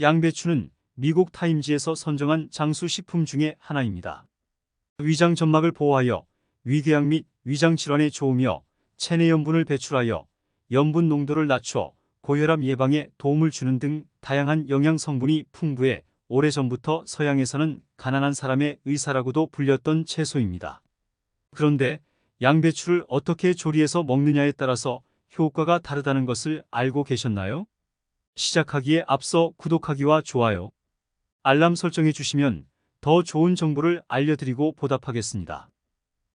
양배추는 미국 타임지에서 선정한 장수 식품 중에 하나입니다. 위장 점막을 보호하여 위궤양 및 위장 질환에 좋으며 체내 염분을 배출하여 염분 농도를 낮춰 고혈압 예방에 도움을 주는 등 다양한 영양 성분이 풍부해 오래전부터 서양에서는 가난한 사람의 의사라고도 불렸던 채소입니다. 그런데 양배추를 어떻게 조리해서 먹느냐에 따라서 효과가 다르다는 것을 알고 계셨나요? 시작하기에 앞서 구독하기와 좋아요, 알람 설정해 주시면 더 좋은 정보를 알려드리고 보답하겠습니다.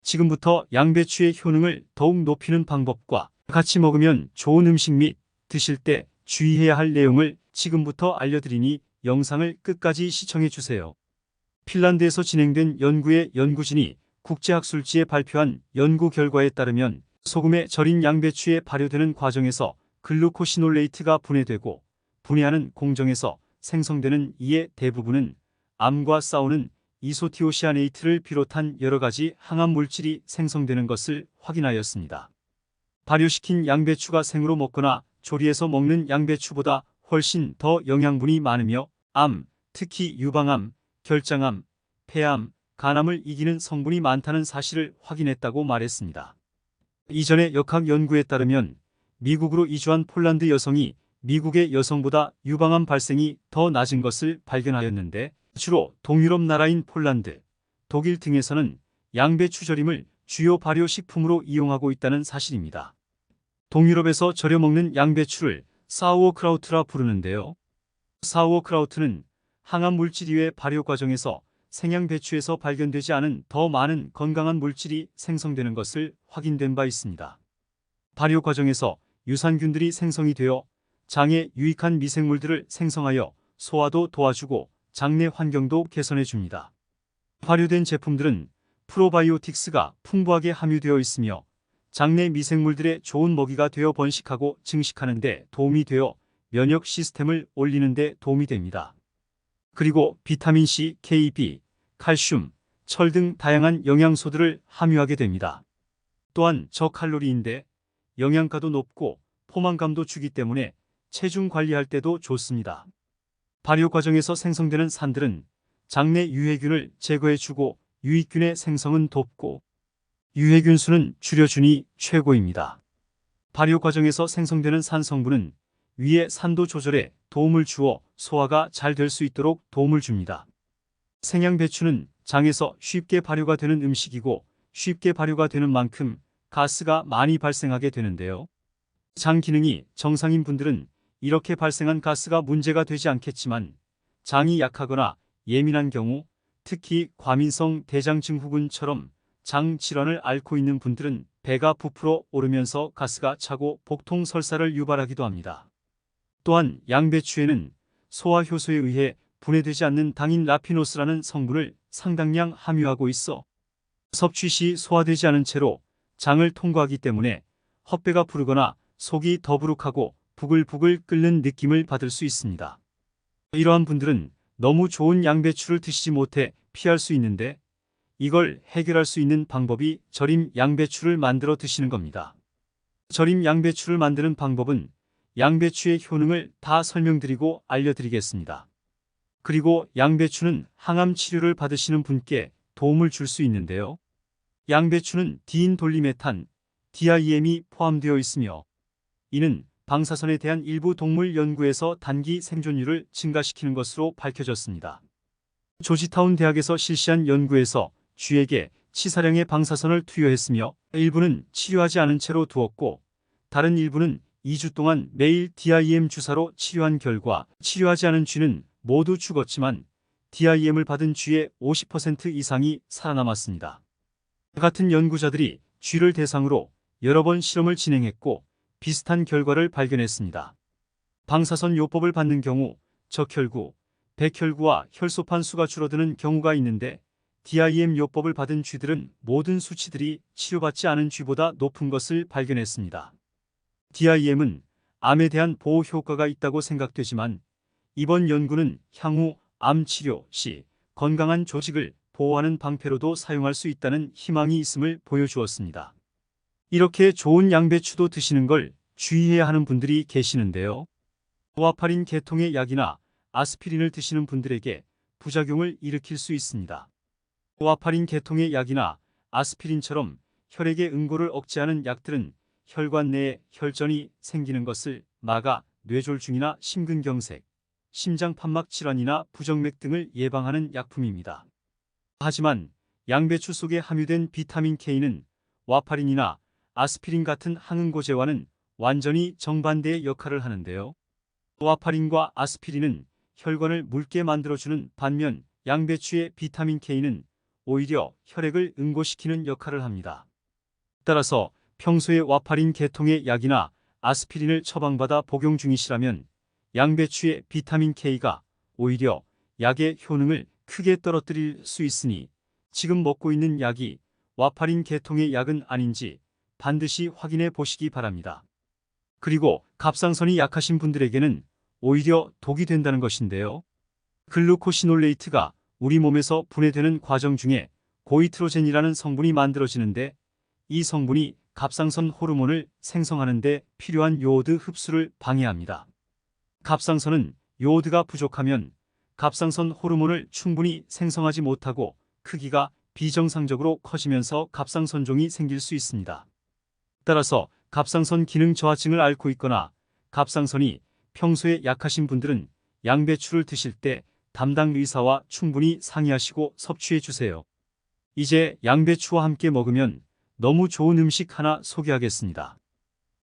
지금부터 양배추의 효능을 더욱 높이는 방법과 같이 먹으면 좋은 음식 및 드실 때 주의해야 할 내용을 지금부터 알려드리니 영상을 끝까지 시청해 주세요. 핀란드에서 진행된 연구의 연구진이 국제학술지에 발표한 연구 결과에 따르면 소금에 절인 양배추에 발효되는 과정에서 글루코시놀레이트가 분해되고 분해하는 공정에서 생성되는 이의 대부분은 암과 싸우는 이소티오시아네이트를 비롯한 여러 가지 항암 물질이 생성되는 것을 확인하였습니다. 발효시킨 양배추가 생으로 먹거나 조리해서 먹는 양배추보다 훨씬 더 영양분이 많으며 암, 특히 유방암, 결장암, 폐암, 간암을 이기는 성분이 많다는 사실을 확인했다고 말했습니다. 이전의 역학 연구에 따르면 미국으로 이주한 폴란드 여성이 미국의 여성보다 유방암 발생이 더 낮은 것을 발견하였는데 주로 동유럽 나라인 폴란드, 독일 등에서는 양배 추 절임을 주요 발효 식품으로 이용하고 있다는 사실입니다. 동유럽에서 절여 먹는 양배추를 사우어크라우트라 부르는데요. 사우어크라우트는 항암 물질 이외 발효 과정에서 생양배추에서 발견되지 않은 더 많은 건강한 물질이 생성되는 것을 확인된 바 있습니다. 발효 과정에서 유산균들이 생성이 되어 장에 유익한 미생물들을 생성하여 소화도 도와주고 장내 환경도 개선해 줍니다. 발효된 제품들은 프로바이오틱스가 풍부하게 함유되어 있으며 장내 미생물들의 좋은 먹이가 되어 번식하고 증식하는 데 도움이 되어 면역 시스템을 올리는 데 도움이 됩니다. 그리고 비타민C, K, B, 칼슘, 철 등 다양한 영양소들을 함유하게 됩니다. 또한 저칼로리인데 영양가도 높고 포만감도 주기 때문에 체중 관리할 때도 좋습니다. 발효 과정에서 생성되는 산들은 장내 유해균을 제거해주고 유익균의 생성은 돕고 유해균 수는 줄여주니 최고입니다. 발효 과정에서 생성되는 산 성분은 위의 산도 조절에 도움을 주어 소화가 잘 될 수 있도록 도움을 줍니다. 생양 배추는 장에서 쉽게 발효가 되는 음식이고 쉽게 발효가 되는 만큼 가스가 많이 발생하게 되는데요. 장 기능이 정상인 분들은 이렇게 발생한 가스가 문제가 되지 않겠지만 장이 약하거나 예민한 경우 특히 과민성 대장증후군처럼 장 질환을 앓고 있는 분들은 배가 부풀어 오르면서 가스가 차고 복통 설사를 유발하기도 합니다. 또한 양배추에는 소화 효소에 의해 분해되지 않는 당인 라피노스라는 성분을 상당량 함유하고 있어 섭취 시 소화되지 않은 채로 장을 통과하기 때문에 헛배가 부르거나 속이 더부룩하고 부글부글 끓는 느낌을 받을 수 있습니다. 이러한 분들은 너무 좋은 양배추를 드시지 못해 피할 수 있는데 이걸 해결할 수 있는 방법이 절임 양배추를 만들어 드시는 겁니다. 절임 양배추를 만드는 방법은 양배추의 효능을 다 설명드리고 알려드리겠습니다. 그리고 양배추는 항암 치료를 받으시는 분께 도움을 줄 수 있는데요. 양배추는 디인 돌리메탄, DIM이 포함되어 있으며 이는 방사선에 대한 일부 동물 연구에서 단기 생존율을 증가시키는 것으로 밝혀졌습니다. 조지타운 대학에서 실시한 연구에서 쥐에게 치사량의 방사선을 투여했으며 일부는 치료하지 않은 채로 두었고 다른 일부는 2주 동안 매일 DIM 주사로 치료한 결과 치료하지 않은 쥐는 모두 죽었지만 DIM을 받은 쥐의 50% 이상이 살아남았습니다. 같은 연구자들이 쥐를 대상으로 여러 번 실험을 진행했고 비슷한 결과를 발견했습니다. 방사선 요법을 받는 경우 적혈구, 백혈구와 혈소판 수가 줄어드는 경우가 있는데 DIM 요법을 받은 쥐들은 모든 수치들이 치료받지 않은 쥐보다 높은 것을 발견했습니다. DIM은 암에 대한 보호 효과가 있다고 생각되지만 이번 연구는 향후 암 치료 시 건강한 조직을 보호하는 방패로도 사용할 수 있다는 희망이 있음을 보여주었습니다. 이렇게 좋은 양배추도 드시는 걸 주의해야 하는 분들이 계시는데요. 와파린 계통의 약이나 아스피린을 드시는 분들에게 부작용을 일으킬 수 있습니다. 와파린 계통의 약이나 아스피린처럼 혈액의 응고를 억제하는 약들은 혈관 내에 혈전이 생기는 것을 막아 뇌졸중이나 심근경색, 심장판막 질환이나 부정맥 등을 예방하는 약품입니다. 하지만 양배추 속에 함유된 비타민 K는 와파린이나 아스피린 같은 항응고제와는 완전히 정반대의 역할을 하는데요. 와파린과 아스피린은 혈관을 묽게 만들어주는 반면 양배추의 비타민 K는 오히려 혈액을 응고시키는 역할을 합니다. 따라서 평소에 와파린 계통의 약이나 아스피린을 처방받아 복용 중이시라면 양배추의 비타민 K가 오히려 약의 효능을 크게 떨어뜨릴 수 있으니 지금 먹고 있는 약이 와파린 계통의 약은 아닌지 반드시 확인해 보시기 바랍니다. 그리고 갑상선이 약하신 분들에게는 오히려 독이 된다는 것인데요. 글루코시놀레이트가 우리 몸에서 분해되는 과정 중에 고이트로젠이라는 성분이 만들어지는데 이 성분이 갑상선 호르몬을 생성하는 데 필요한 요오드 흡수를 방해합니다. 갑상선은 요오드가 부족하면 갑상선 호르몬을 충분히 생성하지 못하고 크기가 비정상적으로 커지면서 갑상선종이 생길 수 있습니다. 따라서 갑상선 기능 저하증을 앓고 있거나 갑상선이 평소에 약하신 분들은 양배추를 드실 때 담당 의사와 충분히 상의하시고 섭취해 주세요. 이제 양배추와 함께 먹으면 너무 좋은 음식 하나 소개하겠습니다.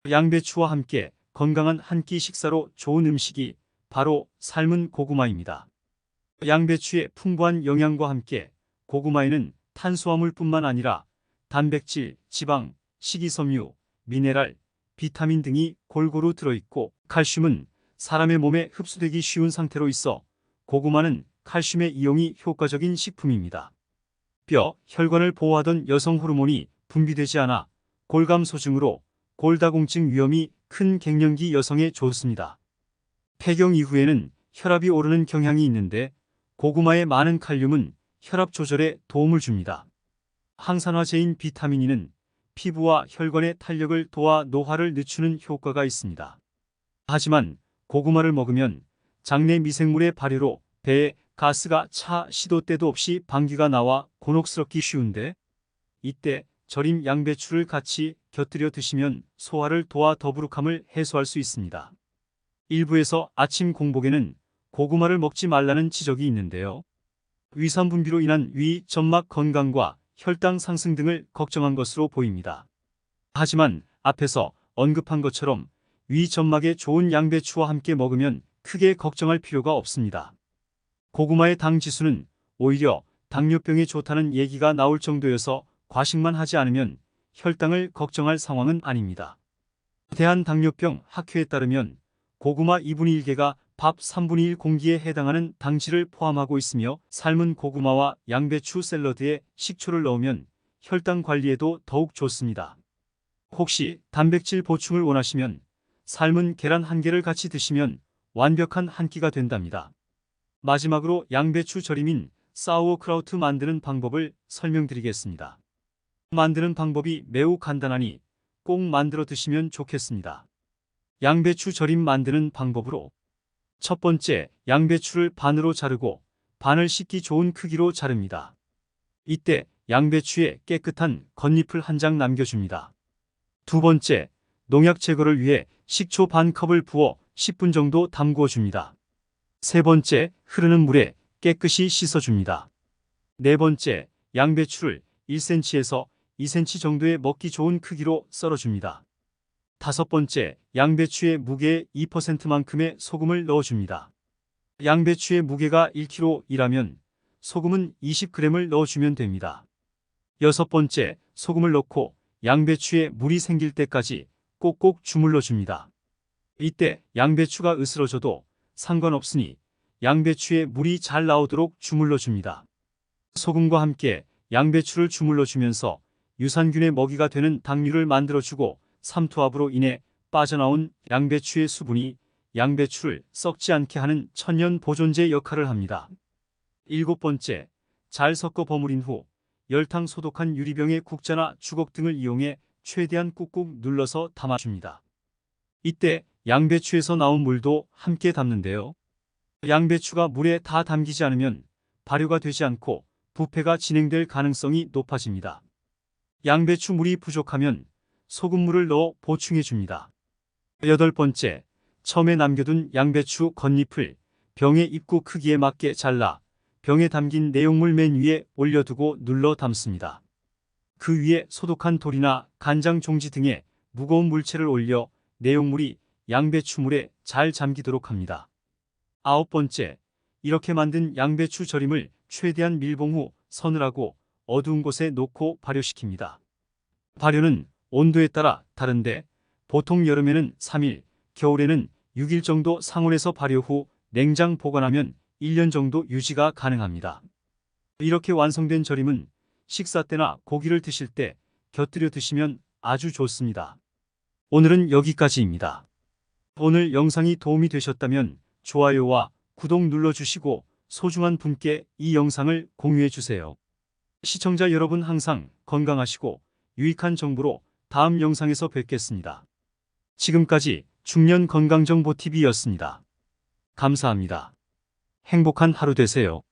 양배추와 함께 건강한 한 끼 식사로 좋은 음식이 바로 삶은 고구마입니다. 양배추의 풍부한 영양과 함께 고구마에는 탄수화물뿐만 아니라 단백질, 지방, 식이섬유, 미네랄, 비타민 등이 골고루 들어있고 칼슘은 사람의 몸에 흡수되기 쉬운 상태로 있어 고구마는 칼슘의 이용이 효과적인 식품입니다. 뼈, 혈관을 보호하던 여성 호르몬이 분비되지 않아 골감소증으로 골다공증 위험이 큰 갱년기 여성에 좋습니다. 폐경 이후에는 혈압이 오르는 경향이 있는데 고구마의 많은 칼륨은 혈압 조절에 도움을 줍니다. 항산화제인 비타민 E는 피부와 혈관의 탄력을 도와 노화를 늦추는 효과가 있습니다. 하지만 고구마를 먹으면 장내 미생물의 발효로 배에 가스가 차 시도 때도 없이 방귀가 나와 곤혹스럽기 쉬운데 이때 절임 양배추를 같이 곁들여 드시면 소화를 도와 더부룩함을 해소할 수 있습니다. 일부에서 아침 공복에는 고구마를 먹지 말라는 지적이 있는데요. 위산 분비로 인한 위, 점막 건강과 혈당 상승 등을 걱정한 것으로 보입니다. 하지만 앞에서 언급한 것처럼 위 점막에 좋은 양배추와 함께 먹으면 크게 걱정할 필요가 없습니다. 고구마의 당 지수는 오히려 당뇨병에 좋다는 얘기가 나올 정도여서 과식만 하지 않으면 혈당을 걱정할 상황은 아닙니다. 대한당뇨병 학회에 따르면 고구마 2분의 1개가 밥 3분의 1 공기에 해당하는 당질을 포함하고 있으며 삶은 고구마와 양배추 샐러드에 식초를 넣으면 혈당 관리에도 더욱 좋습니다. 혹시 단백질 보충을 원하시면 삶은 계란 한 개를 같이 드시면 완벽한 한 끼가 된답니다. 마지막으로 양배추 절임인 사우어크라우트 만드는 방법을 설명드리겠습니다. 만드는 방법이 매우 간단하니 꼭 만들어 드시면 좋겠습니다. 양배추 절임 만드는 방법으로 첫 번째, 양배추를 반으로 자르고 반을 씻기 좋은 크기로 자릅니다. 이때 양배추에 깨끗한 겉잎을 한 장 남겨줍니다. 두 번째, 농약 제거를 위해 식초 반 컵을 부어 10분 정도 담그어 줍니다. 세 번째, 흐르는 물에 깨끗이 씻어줍니다. 네 번째, 양배추를 1cm에서 2cm 정도의 먹기 좋은 크기로 썰어줍니다. 다섯 번째, 양배추의 무게의 2%만큼의 소금을 넣어줍니다. 양배추의 무게가 1kg이라면 소금은 20g을 넣어주면 됩니다. 여섯 번째, 소금을 넣고 양배추에 물이 생길 때까지 꼭꼭 주물러 줍니다. 이때 양배추가 으스러져도 상관없으니 양배추에 물이 잘 나오도록 주물러 줍니다. 소금과 함께 양배추를 주물러 주면서 유산균의 먹이가 되는 당류를 만들어 주고 삼투압으로 인해 빠져나온 양배추의 수분이 양배추를 썩지 않게 하는 천연 보존제 역할을 합니다. 일곱 번째, 잘 섞어 버무린 후 열탕 소독한 유리병에 국자나 주걱 등을 이용해 최대한 꾹꾹 눌러서 담아줍니다. 이때 양배추에서 나온 물도 함께 담는데요. 양배추가 물에 다 담기지 않으면 발효가 되지 않고 부패가 진행될 가능성이 높아집니다. 양배추 물이 부족하면 소금물을 넣어 보충해 줍니다. 여덟 번째, 처음에 남겨둔 양배추 겉잎을 병의 입구 크기에 맞게 잘라 병에 담긴 내용물 맨 위에 올려두고 눌러 담습니다. 그 위에 소독한 돌이나 간장 종지 등의 무거운 물체를 올려 내용물이 양배추물에 잘 잠기도록 합니다. 아홉 번째, 이렇게 만든 양배추 절임을 최대한 밀봉 후 서늘하고 어두운 곳에 놓고 발효시킵니다. 발효는 온도에 따라 다른데 보통 여름에는 3일, 겨울에는 6일 정도 상온에서 발효 후 냉장 보관하면 1년 정도 유지가 가능합니다. 이렇게 완성된 절임은 식사 때나 고기를 드실 때 곁들여 드시면 아주 좋습니다. 오늘은 여기까지입니다. 오늘 영상이 도움이 되셨다면 좋아요와 구독 눌러주시고 소중한 분께 이 영상을 공유해 주세요. 시청자 여러분 항상 건강하시고 유익한 정보로 다음 영상에서 뵙겠습니다. 지금까지 중년 건강정보TV였습니다. 감사합니다. 행복한 하루 되세요.